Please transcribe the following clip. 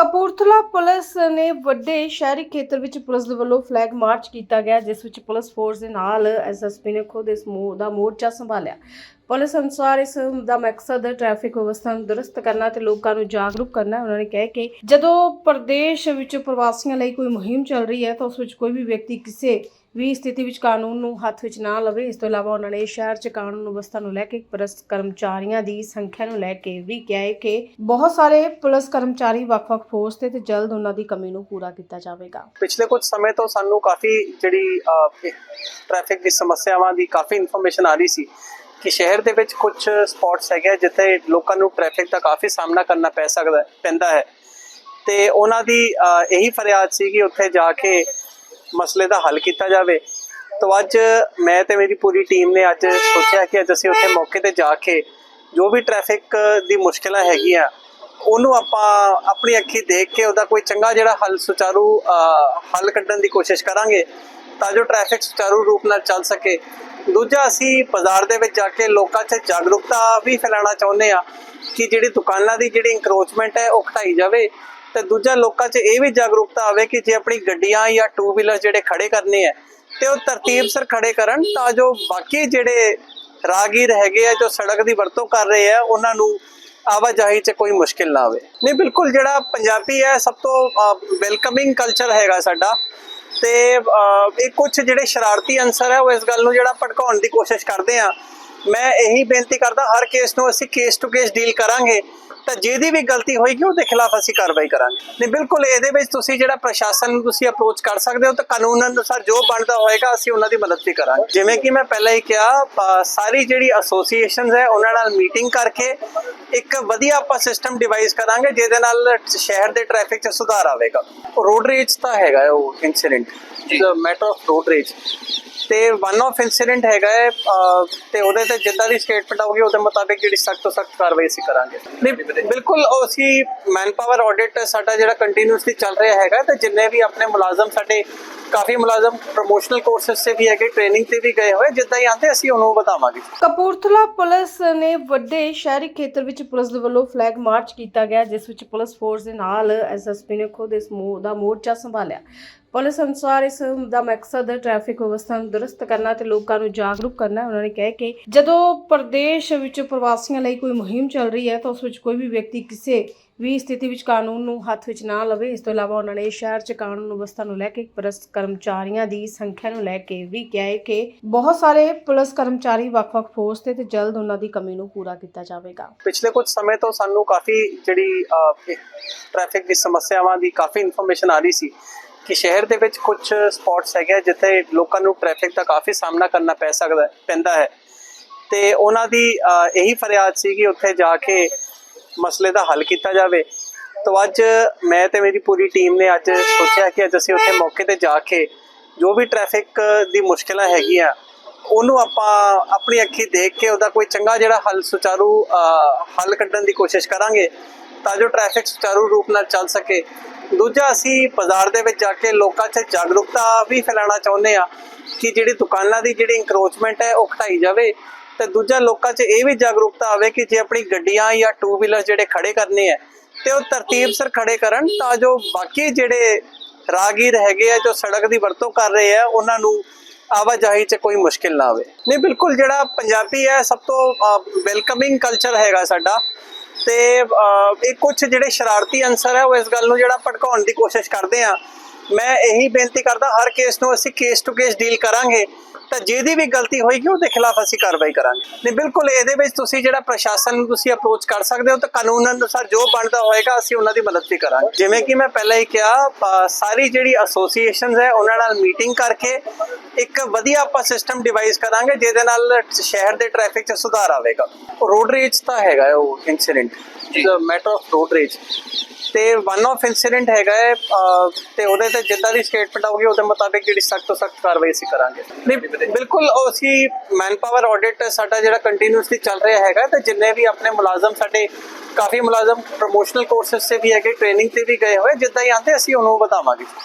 Kapurthala police ਨੇ ਵੱਡੇ ਸ਼ਹਿਰੀ ਖੇਤਰ ਵਿੱਚ ਪੁਲਿਸ ਦੇ ਵੱਲੋਂ ਫਲੈਗ ਮਾਰਚ ਕੀਤਾ ਗਿਆ, ਜਿਸ ਵਿੱਚ ਪੁਲਿਸ ਫੋਰਸ ਦੇ ਨਾਲ ਐਸਐਸਪੀ ਨੇ ਖੁਦ ਇਸ ਮੋਹ ਦਾ ਮੋਰਚਾ ਸੰਭਾਲਿਆ। ਪੁਲਿਸ ਅਨੁਸਾਰ ਇਸ ਦਾ ਮਕਸਦ ਟ੍ਰੈਫਿਕ ਵਿਵਸਥਾ ਨੂੰ ਦਰੁਸਤ ਕਰਨਾ ਤੇ ਲੋਕਾਂ ਨੂੰ ਜਾਗਰੂਕ ਕਰਨਾ, ਉਹਨਾਂ ਨੇ ਕਿਹਾ ਕਿ ਜਦੋਂ ਪ੍ਰਦੇਸ਼ ਵਿੱਚ ਪ੍ਰਵਾਸੀਆਂ ਲਈ ਕੋਈ ਮੁਹਿੰਮ ਚੱਲ ਰਹੀ ਹੈ ਤਾਂ ਉਸ ਵਿੱਚ ਕੋਈ ਵੀ ਵਿਅਕਤੀ ਕਿਸੇ ਵੀ ਸਥਿਤੀ ਵਿੱਚ ਕਾਨੂੰਨ ਨੂੰ ਹੱਥ ਵਿੱਚ ਨਾ ਲਵੇ। ਇਸ ਤੋਂ ਇਲਾਵਾ ਉਹਨਾਂ ਨੇ ਸ਼ਹਿਰ 'ਚ ਕਾਨੂੰਨ ਵਿਵਸਥਾ ਨੂੰ ਲੈ ਕੇ ਪੁਲਿਸ ਕਰਮਚਾਰੀਆਂ ਦੀ ਸੰਖਿਆ ਨੂੰ ਲੈ ਕੇ ਵੀ ਕਿਹਾ ਹੈ ਕਿ ਬਹੁਤ ਸਾਰੇ ਪੁਲਿਸ ਕਰਮਚਾਰੀ ਵੱਖ-ਵੱਖ ਫੋਰਸ ਤੇ ਤੇ ਜਲਦ ਉਹਨਾਂ ਦੀ ਕਮੀ ਨੂੰ ਪੂਰਾ ਕੀਤਾ ਜਾਵੇਗਾ। ਪਿਛਲੇ ਕੁਝ ਸਮੇਂ ਤੋਂ ਸਾਨੂੰ ਕਾਫੀ ਜਿਹੜੀ ਟ੍ਰੈਫਿਕ ਦੀ ਸਮੱਸਿਆਵਾਂ ਦੀ ਕਾਫੀ ਇਨਫੋਰਮੇਸ਼ਨ ਆ ਰਹੀ ਸੀ। ਕਿ ਸ਼ਹਿਰ ਦੇ ਵਿੱਚ ਕੁਝ ਸਪੌਟਸ ਹੈਗੇ ਆ ਜਿੱਥੇ ਲੋਕਾਂ ਨੂੰ ਟ੍ਰੈਫਿਕ ਦਾ ਕਾਫੀ ਸਾਹਮਣਾ ਕਰਨਾ ਪੈ ਸਕਦਾ ਪੈਂਦਾ ਹੈ। ਤੇ ਉਹਨਾਂ ਦੀ ਇਹੀ ਫਰਿਆਦ ਸੀ ਕਿ ਉੱਥੇ ਜਾ ਕੇ ਮਸਲੇ ਦਾ ਹੱਲ ਕੀਤਾ ਜਾਵੇ। ਤਾਂ ਅੱਜ ਮੈਂ ਤੇ ਮੇਰੀ ਪੂਰੀ ਟੀਮ ਨੇ ਅੱਜ ਸੋਚਿਆ ਕਿ ਅੱਜ ਅਸੀਂ ਉੱਥੇ ਮੌਕੇ ਤੇ ਜਾ ਕੇ ਜੋ ਵੀ ਟ੍ਰੈਫਿਕ ਦੀ ਮੁਸ਼ਕਲਾਂ ਹੈਗੀਆਂ, ਉਹਨੂੰ ਆਪਾਂ ਆਪਣੀ ਅੱਖੀ ਦੇਖ ਕੇ ਉਹਦਾ ਕੋਈ ਚੰਗਾ ਜਿਹੜਾ ਹੱਲ ਸੁਚਾਰੂ ਹੱਲ ਕੱਢਣ ਦੀ ਕੋਸ਼ਿਸ਼ ਕਰਾਂਗੇ। ਤਾਂ ਜੋ ਟ੍ਰੈਫਿਕ ਸੁਚਾਰੂ ਰੂਪ ਨਾਲ ਚੱਲ ਸਕੇ। ਦੂਜਾ, ਅਸੀਂ ਬਾਜ਼ਾਰ ਦੇ ਵਿੱਚ ਜਾ ਕੇ ਲੋਕਾਂ 'ਚ ਜਾਗਰੂਕਤਾ ਵੀ ਫੈਲਾਉਣਾ ਚਾਹੁੰਦੇ ਆ ਕਿ ਜਿਹੜੀ ਦੁਕਾਨਾਂ ਦੀ ਜਿਹੜੀ ਇਨਕਰੋਚਮੈਂਟ ਹੈ, ਉਹ ਘਟਾਈ ਜਾਵੇ। ਤੇ ਦੂਜਾ, ਲੋਕਾਂ 'ਚ ਇਹ ਵੀ ਜਾਗਰੂਕਤਾ ਆਵੇ ਕਿ ਜੇ ਆਪਣੀ ਗੱਡੀਆਂ ਜਾਂ ਟੂ ਵੀਲਰ ਜਿਹੜੇ ਖੜੇ ਕਰਨੇ ਆ ਤੇ ਉਹ ਤਰਤੀਬ ਸਰ ਖੜੇ ਕਰਨ ਤਾਂ ਜੋ ਬਾਕੀ ਜਿਹੜੇ ਰਾਗੀਰ ਹੈਗੇ ਆ, ਜੋ ਸੜਕ ਦੀ ਵਰਤੋਂ ਕਰ ਰਹੇ ਆ, ਉਹਨਾਂ ਨੂੰ ਆਵਾਜਾਈ 'ਚ ਕੋਈ ਮੁਸ਼ਕਿਲ ਨਾ ਆਵੇ। ਨਹੀਂ, ਬਿਲਕੁਲ ਜਿਹੜਾ ਪੰਜਾਬੀ ਹੈ, ਸਭ ਤੋਂ ਵੈਲਕਮਿੰਗ ਕਲਚਰ ਹੈਗਾ ਸਾਡਾ। ਤੇ ਇਹ ਕੁਝ ਜਿਹੜੇ ਸ਼ਰਾਰਤੀ ਅੰਸਰ ਹੈ, ਉਹ ਇਸ ਗੱਲ ਨੂੰ ਜਿਹੜਾ ਭੜਕਾਉਣ ਦੀ ਕੋਸ਼ਿਸ਼ ਕਰਦੇ ਆ। ਮੈਂ ਇਹੀ ਬੇਨਤੀ ਕਰਦਾ, ਹਰ ਕੇਸ ਨੂੰ ਅਸੀਂ ਕੇਸ ਟੂ ਕੇਸ ਡੀਲ ਕਰਾਂਗੇ। ਤਾਂ ਜਿਹਦੀ ਵੀ ਗਲਤੀ ਹੋਏਗੀ ਉਹਦੇ ਖਿਲਾਫ ਅਸੀਂ ਕਾਰਵਾਈ ਕਰਾਂਗੇ। ਨਹੀਂ ਬਿਲਕੁਲ ਇਹਦੇ ਵਿੱਚ ਤੁਸੀਂ ਜਿਹੜਾ ਪ੍ਰਸ਼ਾਸਨ ਨੂੰ ਤੁਸੀਂ ਅਪਰੋਚ ਕਰ ਸਕਦੇ ਹੋ ਤਾਂ ਕਾਨੂੰਨ ਅਨੁਸਾਰ ਜੋ ਬਣਦਾ ਹੋਏਗਾ ਅਸੀਂ ਉਹਨਾਂ ਦੀ ਮਦਦ ਵੀ ਕਰਾਂਗੇ। ਜਿਵੇਂ ਕਿ ਮੈਂ ਪਹਿਲਾਂ ਹੀ ਕਿਹਾ ਸਾਰੀ ਜਿਹੜੀ ਐਸੋਸੀਏਸ਼ਨਸ ਹੈ ਉਹਨਾਂ ਨਾਲ ਮੀਟਿੰਗ ਕਰਕੇ ਇੱਕ ਵਧੀਆ ਆਪਾਂ ਸਿਸਟਮ ਡਿਵਾਈਸ ਕਰਾਂਗੇ ਜਿਹਦੇ ਨਾਲ ਸ਼ਹਿਰ ਦੇ ਟ੍ਰੈਫਿਕ 'ਚ ਸੁਧਾਰ ਆਵੇਗਾ। ਰੋਡ ਰੇਜ ਤਾਂ ਹੈਗਾ ਉਹ incident matter of road rage ਤੇ ਵਨ ਆਫ ਇਨਸੀਡੈਂਟ ਹੈਗਾ ਹੈ ਅਹ, ਤੇ ਉਹਦੇ ਤੇ ਜਿੱਦਾਂ ਦੀ ਸਟੇਟਮੈਂਟ ਆਊਗੀ ਉਹਦੇ ਮੁਤਾਬਿਕ ਜਿਹੜੀ ਸਖਤ ਤੋਂ ਸਖਤ ਕਾਰਵਾਈ ਅਸੀਂ ਕਰਾਂਗੇ। ਨਹੀਂ ਬਿਲਕੁਲ ਉਹ ਅਸੀਂ ਮੈਨ ਪਾਵਰ ਆਡਿਟ ਸਾਡਾ ਜਿਹੜਾ ਕੰਟੀਨਿਊਸਲੀ ਚੱਲ ਰਿਹਾ ਹੈਗਾ ਤੇ ਜਿੰਨੇ ਵੀ ਆਪਣੇ ਮੁਲਾਜ਼ਮ ਸਾਡੇ ਕਾਫੀ ਮੁਲਾਜ਼ਮ ਪ੍ਰੋਮੋਸ਼ਨਲ ਕੋਰਸਸ ਤੇ ਵੀ ਹੈਗੇ ਟ੍ਰੇਨਿੰਗ ਤੇ ਵੀ ਗਏ ਹੋਏ, ਜਿੱਦਾਂ ਹੀ ਆਉਂਦੇ, ਅਸੀਂ ਉਹਨੂੰ ਬਤਾਵਾਂਗੇ ਕਪੂਰਥਲਾ ਪੁਲਿਸ ਨੇ ਵੱਡੇ ਸ਼ਹਿਰੀ ਖੇਤਰ ਵਿੱਚ ਪੁਲਿਸ ਦੇ ਵੱਲੋਂ ਫਲੈਗ ਮਾਰਚ ਕੀਤਾ ਗਿਆ, ਜਿਸ ਵਿੱਚ ਪੁਲਿਸ ਫੋਰਸ ਦੇ ਨਾਲ ਐਸਐਸਪੀ ਨੇ ਖੁਦ ਇਸ ਦਾ ਮੋਰਚਾ ਸੰਭਾਲਿਆ। ਪੁਲਿਸ ਅਨੁਸਾਰ ਇਸ ਦਾ ਮਕਸਦ ਟ੍ਰੈਫਿਕ ਵਿਵਸਥਾ ਨੂੰ ਦਰੁਸਤ ਕਰਨਾ ਤੇ ਲੋਕਾਂ ਨੂੰ ਜਾਗਰੂਕ ਕਰਨਾ। ਉਹਨਾਂ ਨੇ ਕਿਹਾ ਕਿ ਜਦੋਂ ਪ੍ਰਦੇਸ਼ ਵਿੱਚ ਪ੍ਰਵਾਸੀਆਂ ਲਈ ਕੋਈ ਮੁਹਿੰਮ ਚੱਲ ਰਹੀ ਹੈ, ਤਾਂ ਉਸ ਵਿੱਚ ਕੋਈ ਵੀ ਵਿਅਕਤੀ ਕਿਸੇ ਵੀ ਸਥਿਤੀ ਵਿੱਚ ਕਾਨੂੰਨ ਨੂੰ ਹੱਥ ਵਿੱਚ ਨਾ ਲਵੇ, ਇਸ ਤੋਂ ਇਲਾਵਾ ਉਹਨਾਂ ਨੇ ਸ਼ਹਿਰ 'ਚ ਕਾਨੂੰਨ ਵਿਵਸਥਾ ਨੂੰ ਲੈ ਕੇ ਪੁਲਿਸ ਕਰਮਚਾਰੀਆਂ ਦੀ ਸੰਖਿਆ ਨੂੰ ਲੈ ਕੇ ਵੀ ਕਿਹਾ ਹੈ ਕਿ ਬਹੁਤ ਸਾਰੇ ਪੁਲਿਸ ਕਰਮਚਾਰੀ ਵੱਖ-ਵੱਖ ਫੋਰਸ ਤੇ ਤੇ ਜਲਦ ਉਹਨਾਂ ਦੀ ਕਮੀ ਨੂੰ ਪੂਰਾ ਕੀਤਾ ਜਾਵੇਗਾ। ਪਿਛਲੇ ਕੁਝ ਸਮੇਂ ਤੋਂ ਸਾਨੂੰ ਕਾਫੀ ਜਿਹੜੀ ਟ੍ਰੈਫਿਕ ਦੀ ਸਮੱਸਿਆਵਾਂ ਦੀ ਕਾਫੀ ਇਨਫੋਰਮੇਸ਼ਨ ਆ ਰਹੀ ਸੀ ਕਿ ਸ਼ਹਿਰ ਦੇ ਵਿੱਚ ਕੁਝ ਸਪੌਟਸ ਹੈਗੇ ਆ ਜਿੱਥੇ ਲੋਕਾਂ ਨੂੰ ਟ੍ਰੈਫਿਕ ਦਾ ਕਾਫੀ ਸਾਹਮਣਾ ਕਰਨਾ ਪੈ ਸਕਦਾ, ਪੈਂਦਾ ਹੈ। ਤੇ ਉਹਨਾਂ ਦੀ ਇਹੀ ਫਰਿਆਦ ਸੀ ਕਿ ਉੱਥੇ ਜਾ ਕੇ ਮਸਲੇ ਦਾ ਹੱਲ ਕੀਤਾ ਜਾਵੇ। ਤਾਂ ਅੱਜ ਮੈਂ ਤੇ ਮੇਰੀ ਪੂਰੀ ਟੀਮ ਨੇ ਅੱਜ ਸੋਚਿਆ ਕਿ ਅੱਜ ਅਸੀਂ ਉੱਥੇ ਮੌਕੇ ਤੇ ਜਾ ਕੇ ਜੋ ਵੀ ਟ੍ਰੈਫਿਕ ਦੀ ਮੁਸ਼ਕਲਾਂ ਹੈਗੀਆਂ, ਉਹਨੂੰ ਆਪਾਂ ਆਪਣੀ ਅੱਖੀ ਦੇਖ ਕੇ ਉਹਦਾ ਕੋਈ ਚੰਗਾ ਜਿਹੜਾ ਹੱਲ ਸੁਚਾਰੂ ਹੱਲ ਕੱਢਣ ਦੀ ਕੋਸ਼ਿਸ਼ ਕਰਾਂਗੇ, ਤਾਂ ਜੋ ਟ੍ਰੈਫਿਕ ਸੁਚਾਰੂ ਰੂਪ ਨਾਲ ਚੱਲ ਸਕੇ। ਦੂਜਾ, ਅਸੀਂ ਬਾਜ਼ਾਰ ਦੇ ਵਿੱਚ ਜਾ ਕੇ ਲੋਕਾਂ 'ਚ ਜਾਗਰੂਕਤਾ ਵੀ ਫੈਲਾਉਣਾ ਚਾਹੁੰਦੇ ਆ ਕਿ ਜਿਹੜੀ ਦੁਕਾਨਾਂ ਦੀ ਜਿਹੜੀ ਇਨਕਰੋਚਮੈਂਟ ਹੈ, ਉਹ ਘਟਾਈ ਜਾਵੇ। ਤੇ ਦੂਜਾ ਲੋਕਾਂ 'ਚ ਇਹ ਵੀ ਜਾਗਰੂਕਤਾ ਆਵੇ ਕਿ ਜੇ ਆਪਣੀ ਗੱਡੀਆਂ ਜਾਂ ਟੂ ਵੀਲਰ ਜਿਹੜੇ ਖੜੇ ਕਰਨੇ ਆ ਤੇ ਉਹ ਤਰਤੀਬ ਸਰ ਖੜੇ ਕਰਨ ਤਾਂ ਜੋ ਬਾਕੀ ਜਿਹੜੇ ਰਾਗੀਰ ਹੈਗੇ ਆ, ਜੋ ਸੜਕ ਦੀ ਵਰਤੋਂ ਕਰ ਰਹੇ ਆ, ਉਹਨਾਂ ਨੂੰ ਆਵਾਜਾਈ 'ਚ ਕੋਈ ਮੁਸ਼ਕਿਲ ਨਾ ਆਵੇ। ਨਹੀਂ, ਬਿਲਕੁਲ ਜਿਹੜਾ ਪੰਜਾਬੀ ਹੈ, ਸਭ ਤੋਂ ਵੈਲਕਮਿੰਗ ਕਲਚਰ ਹੈਗਾ ਸਾਡਾ ਤੇ ਇਹ ਕੁਝ ਜਿਹੜੇ ਸ਼ਰਾਰਤੀ ਅੰਸਰ ਹੈ ਉਹ ਇਸ ਗੱਲ ਨੂੰ ਜਿਹੜਾ ਭੜਕਾਉਣ ਦੀ ਕੋਸ਼ਿਸ਼ ਕਰਦੇ ਆ ਮੈਂ ਇਹੀ ਬੇਨਤੀ ਕਰਦਾ ਹਰ ਕੇਸ ਨੂੰ ਅਸੀਂ ਕੇਸ ਟੂ ਕੇਸ ਡੀਲ ਕਰਾਂਗੇ ਤਾਂ ਜਿਹਦੀ ਵੀ ਗਲਤੀ ਹੋਏਗੀ ਉਹਦੇ ਖਿਲਾਫ ਅਸੀਂ ਕਾਰਵਾਈ ਕਰਾਂਗੇ। ਨਹੀਂ ਬਿਲਕੁਲ ਇਹਦੇ ਵਿੱਚ ਤੁਸੀਂ ਜਿਹੜਾ ਪ੍ਰਸ਼ਾਸਨ ਨੂੰ ਤੁਸੀਂ ਅਪਰੋਚ ਕਰ ਸਕਦੇ ਹੋ ਤਾਂ ਕਾਨੂੰਨ ਅਨੁਸਾਰ ਜੋ ਬਣਦਾ ਹੋਏਗਾ ਅਸੀਂ ਉਹਨਾਂ ਦੀ ਮਦਦ ਵੀ ਕਰਾਂਗੇ। ਜਿਵੇਂ ਕਿ ਮੈਂ ਪਹਿਲਾਂ ਹੀ ਕਿਹਾ ਸਾਰੀ ਜਿਹੜੀ ਐਸੋਸੀਏਸ਼ਨਸ ਹੈ ਉਹਨਾਂ ਨਾਲ ਮੀਟਿੰਗ ਕਰਕੇ ਇੱਕ ਵਧੀਆ ਆਪਾਂ ਸਿਸਟਮ ਡਿਵਾਈਸ ਕਰਾਂਗੇ ਜਿਹਦੇ ਨਾਲ ਸ਼ਹਿਰ ਦੇ ਟ੍ਰੈਫਿਕ 'ਚ ਸੁਧਾਰ ਆਵੇਗਾ। ਰੋਡ ਰੇਜ ਤਾਂ ਹੈਗਾ ਉਹ incident matter of road rage ਤੇ ਵਨ ਆਫ ਇਨਸੀਡੈਂਟ ਹੈਗਾ ਹੈ ਅਹ, ਤੇ ਉਹਦੇ ਤੇ ਜਿੱਦਾਂ ਦੀ ਸਟੇਟਮੈਂਟ ਆਊਗੀ ਉਹਦੇ ਮੁਤਾਬਿਕ ਜਿਹੜੀ ਸਖਤ ਤੋਂ ਸਖਤ ਕਾਰਵਾਈ ਅਸੀਂ ਕਰਾਂਗੇ। ਨਹੀਂ ਬਿਲਕੁਲ ਉਹ ਅਸੀਂ ਮੈਨ ਪਾਵਰ ਆਡਿਟ ਸਾਡਾ ਜਿਹੜਾ ਕੰਟੀਨਿਊਸਲੀ ਚੱਲ ਰਿਹਾ ਹੈਗਾ ਤੇ ਜਿੰਨੇ ਵੀ ਆਪਣੇ ਮੁਲਾਜ਼ਮ ਸਾਡੇ ਕਾਫੀ ਮੁਲਾਜ਼ਮ ਪ੍ਰੋਮੋਸ਼ਨਲ ਕੋਰਸਸ ਤੇ ਵੀ ਹੈਗੇ ਟ੍ਰੇਨਿੰਗ ਤੇ ਵੀ ਗਏ ਹੋਏ ਜਿੱਦਾਂ ਹੀ ਆਉਂਦੇ ਅਸੀਂ ਉਹਨੂੰ ਬਤਾਵਾਂਗੇ